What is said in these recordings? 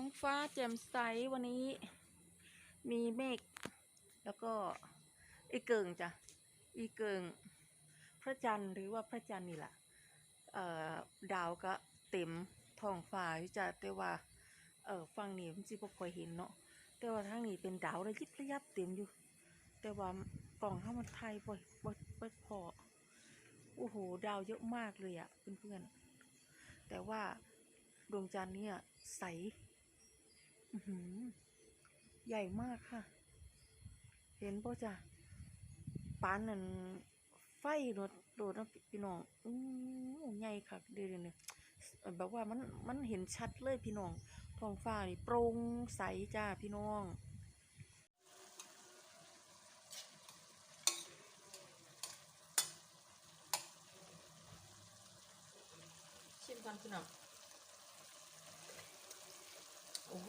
องฟ้าแจ่มใสวันนี้ มีเมฆแล้วก็อีเกิงจ้ะอีเกิง พระจันทร์หรือว่าพระจันทร์นี่แหละเอ่อดาวก็เต็มท้องฟ้าอยู่จ้ะแต่ว่าเออฝั่งนี้มันสิบ่ค่อยเห็นเนาะแต่ว่าทางนี้เป็นดาวระยิบระยับเต็มอยู่ แต่ว่ากล่องข้ามันไทยบ่บ่บ่พอโอ้โหดาวเยอะมากเลยอะเพื่อนๆแต่ว่าดวงจันทร์เนี่ยใส ใหญ่มากค่ะ เห็นป่ะจ้ะปานนั่นไฟรถโดดนะพี่น้องอู้ใหญ่ค่ะเดี๋ยวเนี้แบบว่ามันมันเห็นชัดเลยพี่น้องท้องฟ้านี่โปร่งใสจ้าพี่น้องชิมกันพี่น้อง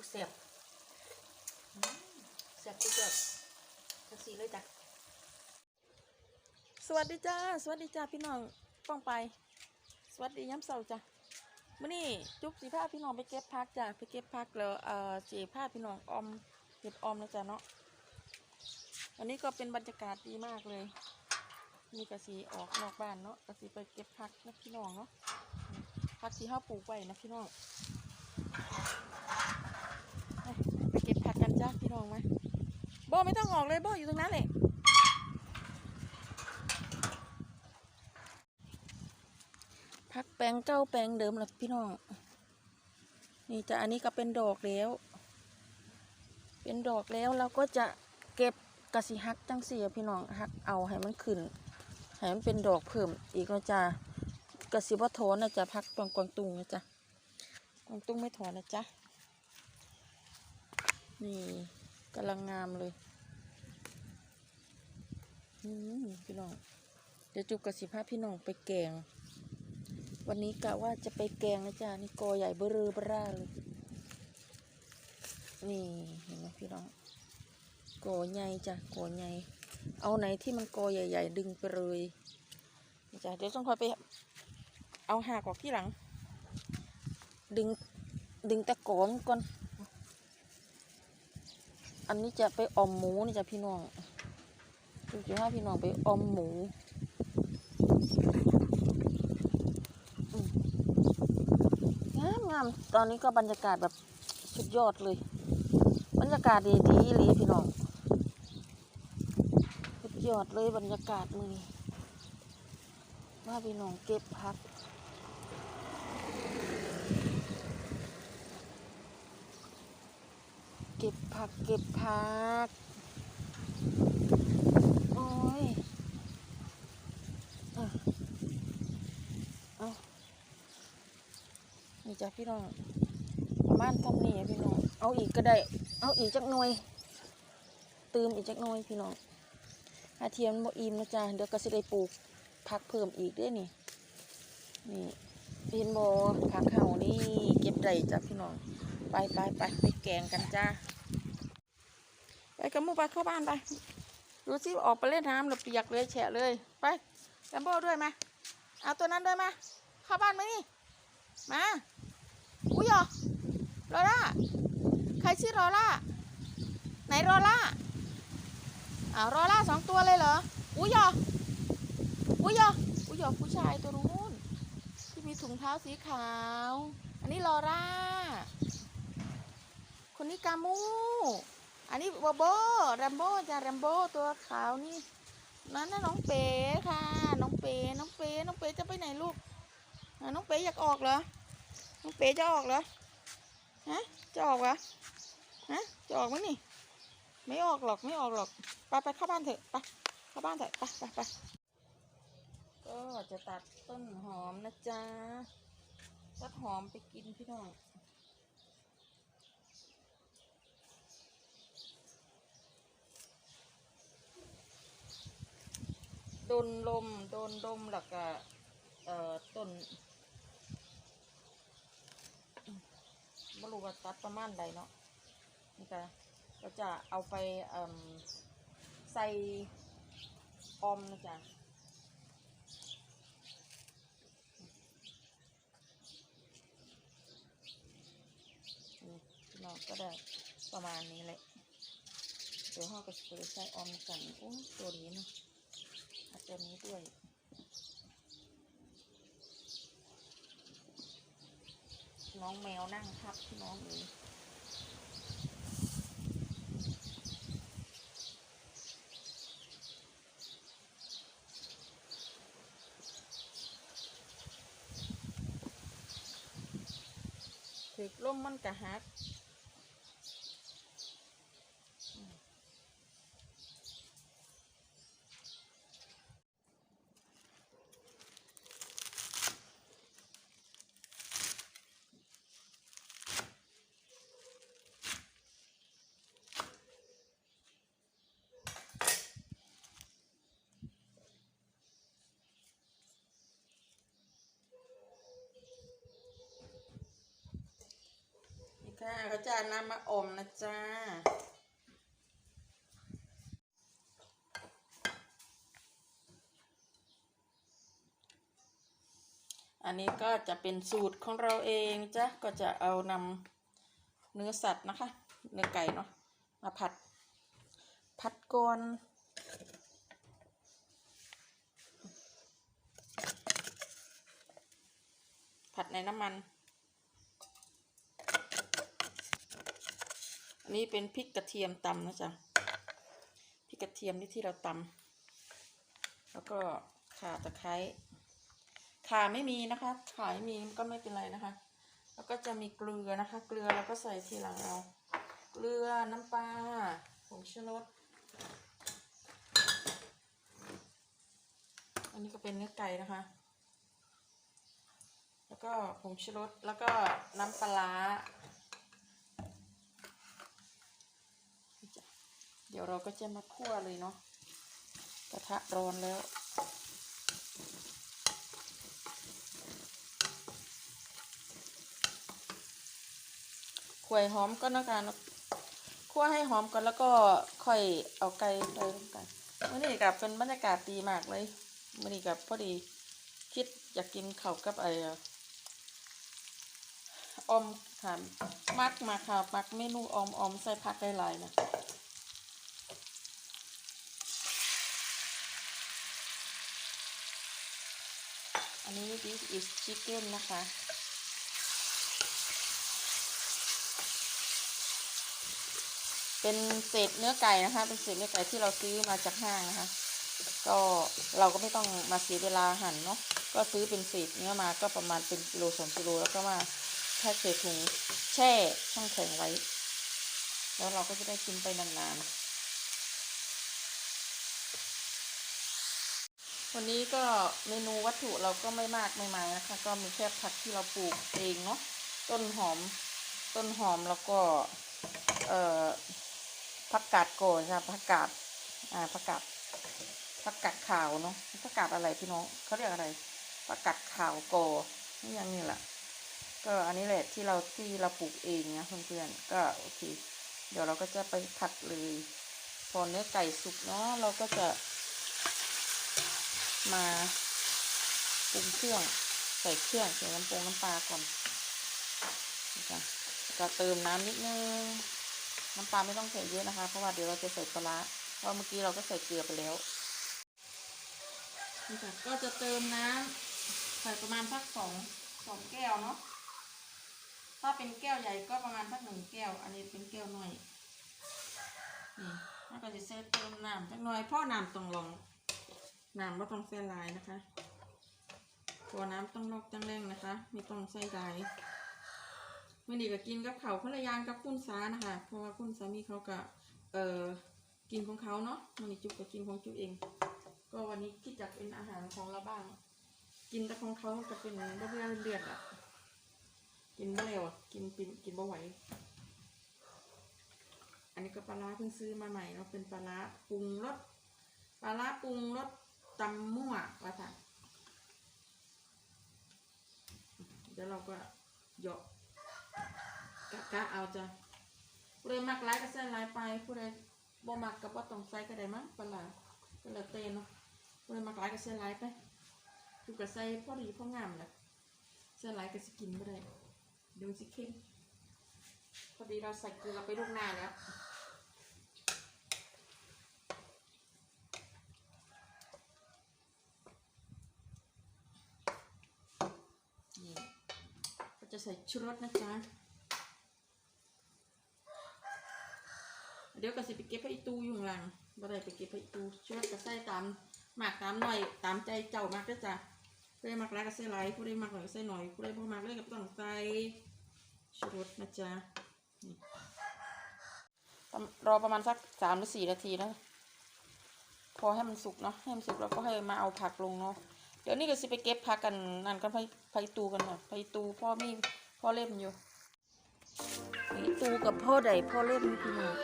โอ้โหแซ่บอืมแซ่บที่สุดทักสีเลยจ้ะสวัสดีจ้าสวัสดีจ้าพี่น้องป้องไป สวัสดีย้ำเสาร์จ้ะมื่อนี้จุ๊บสีผ้าพี่น้องไปเก็บพักจ้ะไปเก็บพักแล้วเอ่อสีผ้าพี่น้องออมเก็บออมนะจ้ะเนาะวันนี้ก็เป็นบรรยากาศดีมากเลยมีกระสีออกนอกบ้านเนาะกระสีไปเก็บพักนะพี่น้องเนาะพักที่ห้าปลูกไว้นะพี่น้อง ไปเก็บผักกันจ้า พี่น้องไหมโบไม่ต้องออกเลยโบอยู่ตรงนั้นแหละพักแปลงเก้าแปลงเดิมแล้วพี่น้อง นี่จะอันนี้ก็เป็นดอกแล้ว เป็นดอกแล้วเราก็จะเก็บกระสิฮักจังเสียพี่น้องฮักเอาให้มันขึ้นให้มันเป็นดอกเพิ่มอีกนะจ๊ะกระสิบ่ถอนนะจ๊ะพักตรงกวางตุงนะจ๊ะกวางตุงไม่ถอนนะจ๊ะ นี่กำลังงามเลยอืมพี่น้อง เดี๋ยวจุกกับสิพาพี่น้องไปแกง วันนี้กะว่าจะไปแกงนะจ๊ะนี่กอใหญ่เบอเร่อเบอร่าเลย นี่เห็นไหมพี่น้องกอใหญ่จ้ะกอใหญ่ เอาไหนที่มันกอใหญ่ ๆ ดึงไปเลยนะจ้ะเดี๋ยวต้องคอยไป เอาหากออกที่หลัง ดึงดึงตะกอนก่อน อันนี้จะไปออมหมูนี่จ้ะพี่น้องดูสิว่าพี่น้องไปออมหมูงามงามตอนนี้ก็บรรยากาศแบบสุดยอดเลย บรรยากาศดีดีเลยพี่น้องสุดยอดเลยบรรยากาศมือนี้ว่าพี่น้องเก็บพัก เก็บผักเก็บผัก โอ้ยอะเอานี่จ้ะพี่น้องประมาณทำนี่พี่น้อง เอาอีกก็ได้ เอาอีกจักหน่วยติมอีกจักหน่วยพี่น้องหาเทียมบ่อิ่มนะจ๊ะ เดี๋ยวก็สิได้ปลูกผักเพิ่มอีกด้วยนี่ นี่เห็นบ่ผักเห่านี่เก็บได้จ้ะพี่น้อง ไปไปไปไปแกงกันจ้า ไปกับมูไปเข้าบ้านไปดูสิออกไปเล่นน้ำแล้วเปียกเลยแฉะเลย ไปแลมโบ้ด้วยมาเอาตัวนั้นด้วยมาเข้าบ้านมานี่มาอุ้ยหรอรอล่าใครชื่อรอล่าไหนรอล่าอ้าวรอล่าสองตัวเลยเหรออุ้ยหรออุ้ยหรออุ้ยหรอผู้ชายตัวนู้นที่มีถุงเท้าสีขาว อันนี้ลอร่า คนนี้กามู อันนี้โบโบแรมโบ้จ้ะแรมโบ้ตัวขาวนี่นั่นน่ะน้องเป๋ค่ะ น้องเป๋น้องเป๋น้องเป๋จะไปไหนลูกน้องเป๋อยากออกเหรอ น้องเป๋จะออกเหรอ ฮะ จะออกเหรอ ฮะ จะออกไหมนี่ ไม่ออกหรอก ไม่ออกหรอก ไปไปเข้าบ้านเถอะ ไป เข้าบ้านเถอะ ไปไปไปก็จะตัดต้นหอมนะจ๊ะตัดหอมไปกินพี่น้อง โดนลมโดนลมแล้วก็เอ่อต้นไม่รู้ว่าตัดประมาณใดเนาะนี่ก็ก็จะเอาไปเอิ่มใส่ออมนะจ๊ะนี่พี่น้องก็ได้ประมาณนี้แหละเดี๋ยวห่อก็จะใส่ออมกันโอ้ตัวนี้เนาะ เอาตัวนี้ด้วย น้องแมวนั่งทับพี่น้องเลยถึกล่มมันกะฮัก นี่ค่ะเขาจะนำมาอมนะจ๊ะอันนี้ก็จะเป็นสูตรของเราเองจ้ะก็จะเอานำเนื้อสัตว์นะคะ เนื้อไก่เนาะมาผัด ผัดก่อนผัดในน้ำมัน นนี้เป็นพริกกระเทียมตำนะจ๊ะ พริกกระเทียมนี่ที่เราตำแล้วก็ข่าตะไคร้ข่าไม่มีนะคะ ข่าไม่มีก็ไม่เป็นไรนะคะ แล้วก็จะมีเกลือนะคะ เกลือเราก็ใส่ทีหลังเอา เกลือน้ำปลาผงชูรส อันนี้ก็เป็นเนื้อไก่นะคะ แล้วก็ผงชูรส แล้วก็น้ำปลาร้า เดี๋ยวเราก็จะมาคั่วเลยเนาะกระทะร้อนแล้วคั่วให้หอมก็นะการคั่วให้หอมก่อนแล้วก็ค่อยเอาไก่ใส่ลงกันมื่อนี้กับเป็นบรรยากาศดีมากเลยมื่อนี้กับพอดีคิดอยากกินข้าวกับไอ้ออมค่ะมักมาค่ะมักเมนูอมออมใส่ผักหลายๆนะ นนี้ this is chicken นะคะ เป็นเศษเนื้อไก่นะคะ เป็นเศษเนื้อไก่ที่เราซื้อมาจากห้างนะคะ ก็เราก็ไม่ต้องมาเสียเวลาหั่นเนาะ ก็ซื้อเป็นเศษเนื้อมาก็ประมาณเป็นกิโลสองกิโลแล้วก็มาแพ็คใส่ถุงแช่ช่องแข็งไว้ แล้วเราก็จะได้กินไปนานๆ วันนี้ก็เมนูวัตถุเราก็ไม่มากไม่มายนะคะ ก็มีแค่ผักที่เราปลูกเองเนาะต้นหอมต้นหอมแล้วก็เอ่อผักกาดโกนค่ะผักกาดอ่าผักกาดผักกาดขาวเนาะผักกาดอะไรพี่น้องเขาเรียกอะไรผักกาดขาวโกนี่ยังนี่แหละก็อันนี้แหละที่เราที่เราปลูกเองนะเพื่อนๆก็โอเค เดี๋ยวเราก็จะไปผัดเลยพอเนื้อไก่สุกเนาะเราก็จะ มาปรุงเครื่องใส่เครื่องใส่น้ำปรุงน้ำปลาก่อนนะคะก็เติมน้ำนิดนึง น้ำปลาไม่ต้องใส่เยอะนะคะ เพราะว่าเดี๋ยวเราจะใส่ปลาร้าเพราะเมื่อกี้เราก็ใส่เกลือไปแล้วนี่ค่ะก็จะเติมน้ำใส่ประมาณสักสองสองแก้วเนาะถ้าเป็นแก้วใหญ่ก็ประมาณสักหนึ่งแก้ว อันนี้เป็นแก้วน้อยนี่แล้วก็จะใส่เติมน้ำจักหน่อยเพราะน้ำต้องลอง น้ำไม่ต้องใส่ลายนะคะตัวน้ำต้องนอกจังแรงนะคะไม่ต้องใส่ลายมื่อนี้ก็กินกับเขาวคนละย่างกับคุณสานะคะ เพราะว่าคุณสามีเขาก็เอ่อกินของเขาเนาะมื่อนี้จุกก็กินของจุกเอง ก็วันนี้คิดจะเป็นอาหารของเราบ้าง กินแต่ของเขาก็เป็นบ่เบื่อเลือดอะ กินบ่เร็วอะกินกินกินบ่ไหวอันนี้ก็ปลาร้าเพิ่งซื้อมาใหม่เนาะเป็นปลาร้าปรุงรสปลาร้าปรุงรส ตำมั่วว่าค่ะเดี๋ยวเราก็หยาะกะกะเอาจ้ะผู้ใดมักไลายก็ใส่ไลายไปผู้ใดบ่มักก็บ่ต้องใส่ก็ได้มั้งปลาร้าก็แล้วแต่เนาะผู้ใดมักไลายก็ใส่ไลายไปคือก็ใส่พอดีพองามแหละใส่ไลายก็สิกินบ่ได้เดี๋ยวมันสิเค็มพอดีเราใส่เกลือไปลูกหน้าแล้ว นี่ก็จะ ใส่ชูรสนะจ๊ะ เดี๋ยวก็สิไปเก็บไปอีตูอยู่หลังบ่ได้ไปเก็บไปอีตูชูรสก็ใส่ตามหมากตามหน่อยตามใจเจ้ามากเด้อจ้ะผู้ใดมักหลายก็ใส่หลายผู้ใดมักหน่อยใส่หน่อยผู้ใดบ่มักเลยก็ต้องใส่ชูรสนะจ๊ะรอประมาณสักสามหรือสี่นาทีนะพอให้มันสุกเนาะให้มันสุกแล้วก็ให้มาเอาผักลงเนาะ เดี๋ยวนี้ก็สิไปเก็บพักกันนั่นกันไปไปตูกันหน่อยไปตูพ่อมีพ่อเล่มอยู่ไปตูกับพ่อใดพ่อเล่มพี่น้อง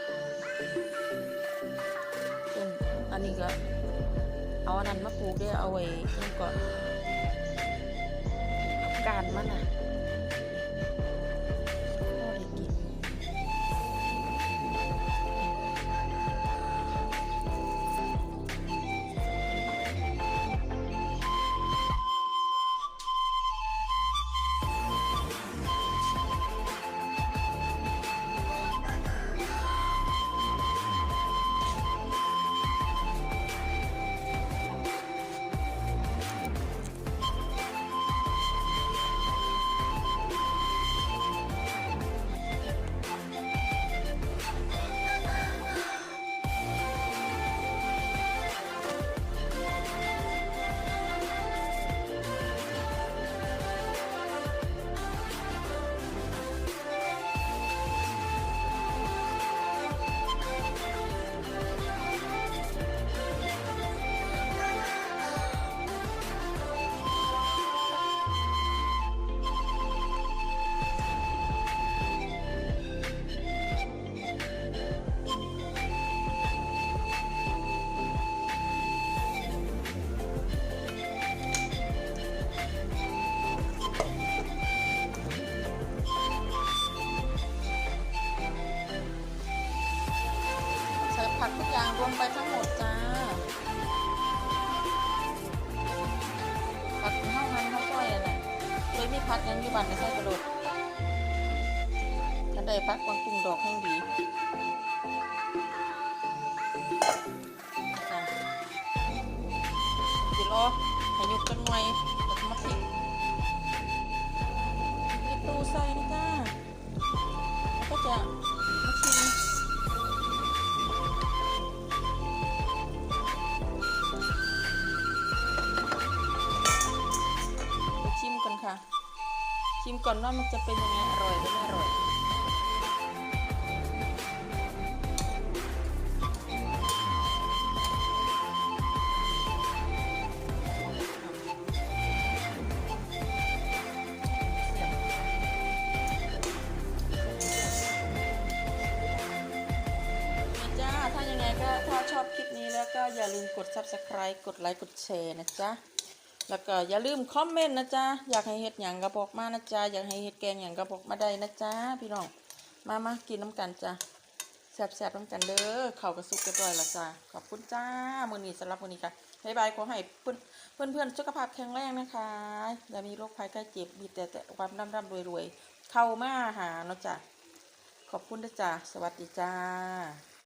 ต้นอันนี้ก็เอาอันนั้นมาปลูกได้เอาไว้ก่อนการมันอะ กุ้งดอกแห้งดีจ้ะจิรอให้ยุกกันหน่อยแล้วก็มาพริกพริกตูใส่นะจ้าแล้วก็จะมาชิมชิมก่อนค่ะ ชิมก่อนว่ามันจะเป็นยังไงอร่อยหรือไม่อร่อย subscribe กดไลค์กดแชร์นะจ๊ะแล้วก็อย่าลืมคอมเมนต์นะจ๊ะอยากให้เฮ็ดหยังก็บอกมานะจ๊ะอยากให้เฮ็ดแกงหยังก็บอกมาได้นะจ๊ะพี่น้องมามากินน้ำกันจ้ะแซ่บๆน้ำกันเด้อเข้ากระสุกเรียบร้อยล้วจ้ะขอบคุณจ้ามื้อนี้สำหรับมื้อนี้ค่ะบ๊ายบายขอให้เพื่อนเพื่อนเพื่อนสุขภาพแข็งแรงนะคะอย่ามีโรคภัยไข้เจ็บมีแต่แต่ความร่ำร่ำรวยรวยๆเข้ามาหาเนาะจ้ะขอบคุณนะจ้ะสวัสดีจ้า